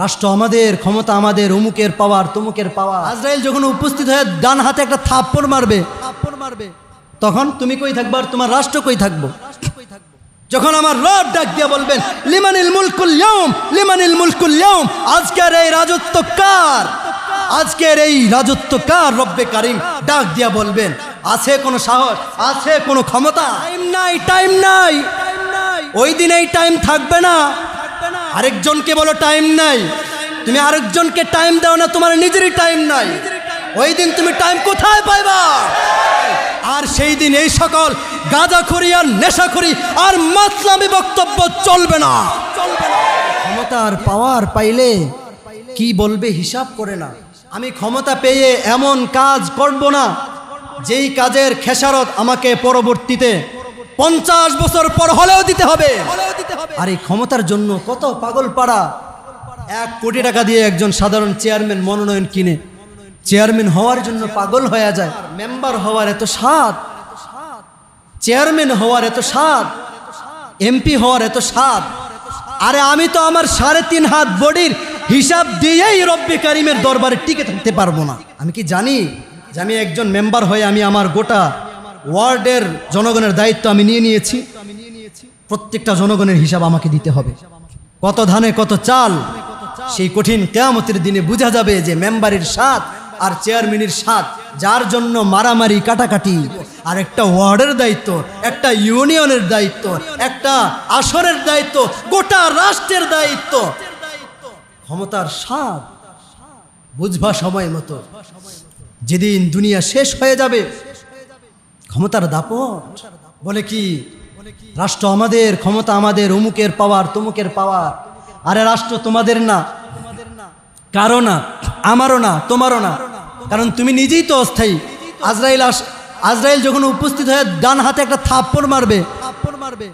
রাষ্ট্র আমাদের ক্ষমতা আমাদের অমুকের পাওয়ার তমুকের পাওয়ার আজরাইল যখন উপস্থিত হয়ে ডান হাতে একটা থাপ্পড় মারবে থাপ্পড় মারবে তখন তুমি কই থাকবে আর তোমার রাষ্ট্র কই থাকব? যখন আমার রব ডাক দিয়ে বলবেন লিমানিল মুলকুল ইয়াউম লিমানিল মুলকুল ইয়াউম আজকের এই রাজত্ব কার? আজকের এই রাজত্ব কার রব্বে কারিম? ডাক দিয়া বলবেন আছে কোনো সাহস? আছে কোনো ক্ষমতা? টাইম নাই টাইম নাই। ওই দিন এই টাইম থাকবে না। আরেকজনকে বলো টাইম নাই। তুমি আরেকজনকে টাইম দাও না, তোমার নিজেরই টাইম নাই। ওই দিন তুমি টাইম কোথায় পাইবা? আর সেই দিন এই সকল গাঁজাখড়ি আর নেশাখড়ি আর মাতলামি বক্তব্য চলবে না। ক্ষমতার পাওয়ার পাইলে কি বলবে হিসাব করে না। আমি ক্ষমতা পেয়ে এমন কাজ করব না, যেই কাজের খেসারত আমাকে পরবর্তীতে পঞ্চাশ বছর পর হলেও দিতে হবে। আর এই ক্ষমতার জন্য কত পাগল পাড়া এক কোটি টাকা দিয়ে একজন সাধারণ চেয়ারম্যান মনোনয়ন কিনে। চেয়ারম্যান হওয়ার জন্য পাগল হয়ে যায়। মেম্বার হওয়ার এত স্বাদ। চেয়ারম্যান হওয়ার এত স্বাদ। এমপি হওয়ার এত স্বাদ। আরে আমি তো আমার সাড়ে তিন হাত বডির হিসাব দিয়েই রব্বি কারিমের দরবারে টিকে থাকতে পারব না। আমি কি জানি? যে আমি একজন মেম্বার হয়ে আমি আমার গোটা ওয়ার্ডের জনগণের দায়িত্ব আমি নিয়ে নিয়েছি। প্রত্যেকটা জনগণের হিসাব আমাকে দিতে হবে। কত ধানে কত চাল, সেই কঠিন কেয়ামতের দিনে বোঝা যাবে যে মেম্বারের স্বাদ আর চেয়ারম্যানের স্বাদ, যার জন্য মারামারি, কাটাকাটি, আর একটা ওয়ার্ডের দায়িত্ব, একটা ইউনিয়নের দায়িত্ব, একটা আসরের দায়িত্ব, গোটা রাষ্ট্রের দায়িত্ব। ক্ষমতার স্বাদ বুঝবা সময় মতো। যেদিন দুনিয়া শেষ হয়ে যাবে ক্ষমতার দাপট। বলে কি, রাষ্ট্র আমাদের, ক্ষমতা আমাদের, অমুকের পাওয়ার, তমুকের পাওয়ার। আরে রাষ্ট্র তোমাদের না, কারও না, আমারও না, তোমারও না। কারণ তুমি নিজেই তো অস্থায়ী। আজরাইল আস, আজরাইল যখন উপস্থিত হয়ে ডান হাতে একটা থাপ্পড় মারবে থাপ্পড় মারবে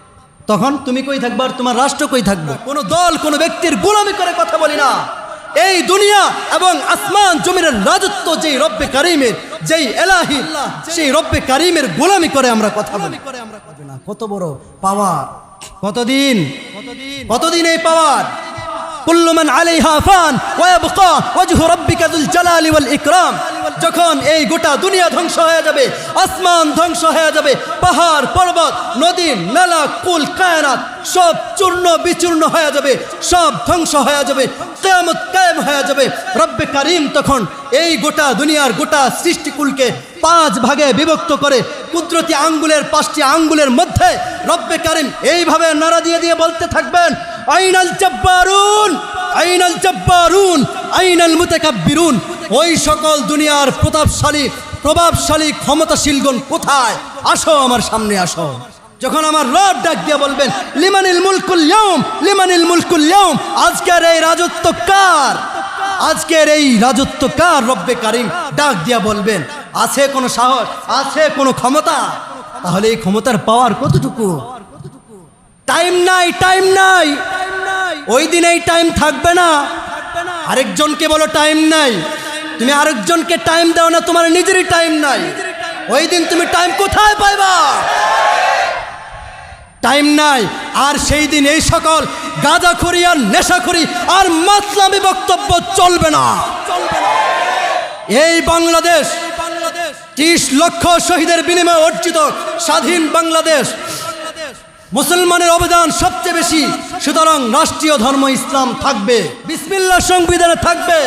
তখন তুমি কই থাকবে আর তোমার রাষ্ট্র কই থাকবে? কোনো দল, কোনো ব্যক্তির গোলামি করে কথা বলি না। এই দুনিয়া এবং আসমান জমিনের রাজত্ব যেই রব্বে কারিমের, যেই এলাহি, সেই রব্বে কারিমের গোলামি করে আমরা কথা বলি। কত বড় পাওয়ার। কতদিন? কতদিন এই পাওয়ার? কুল্লু মান আলাইহা ফান ওয়া ইয়াবকা ওয়াজহু রাব্বিকা যুল জালালি ওয়াল ইকরাম। যখন এই গোটা দুনিয়া ধ্বংস হয়ে যাবে, আসমান ধ্বংস হয়ে যাবে, পাহাড়, পর্বত, নদী নালা কুল, কায়নাত, সব চূর্ণ বিচূর্ণ হয়ে যাবে, সব ধ্বংস হয়ে যাবে, কেয়ামত কায়েম হয়ে যাবে। রব্বে কারিম তখন এই গোটা দুনিয়ার গোটা সৃষ্টিকুলকে পাঁচ ভাগে বিভক্ত করে কুদরতি আঙ্গুলের পাঁচটি আঙ্গুলের মধ্যে রব্বে কারিম এইভাবে নাড়া দিয়ে দিয়ে বলতে থাকবেন, আইনাল জব্বারুন আইনাল জব্বারুন, আইনাল মুতাকাব্বিরুন। ওই সকল দুনিয়ার প্রতাপশালী, প্রভাবশালী ক্ষমতাশীলগণ কোথায়? আসো আমার সামনে আসো। যখন আমার রব ডাক দিয়ে বলবেন, লিমানিল মুলকুল ইয়াউম, লিমানিল মুলকুল ইয়াউম, আজকের এই রাজত্ব কার? আজকের এই রাজত্ব কার, রব্বে কারিম? ডাক দিয়া বলবেন, আছে কোনো সাহস? আছে কোনো ক্ষমতা? তাহলে এই ক্ষমতার পাওয়ার কতটুকু? টাইম নাই টাইম নাই। ওই দিন এই টাইম থাকবে না। আরেকজনকে বলো, টাইম নাই। তুমি আরেকজনকে টাইম দাও না, তোমার নিজেরই টাইম নাই। ওই দিন তুমি টাইম কোথায় পাইবা? টাইম নাই। আর সেই দিন এই সকল গাঁজাখড়ি আর নেশাখড়ি আর মাতলামি বক্তব্য চলবে না। এই বাংলাদেশ ত্রিশ লক্ষ শহীদের বিনিময়ে অর্জিত স্বাধীন বাংলাদেশ। মুসলমানের অবদান সবচেয়ে বেশি, সুতরাং রাষ্ট্রীয় ধর্ম ইসলাম থাকবে। বিসমিল্লা সংবিধানে থাকবে।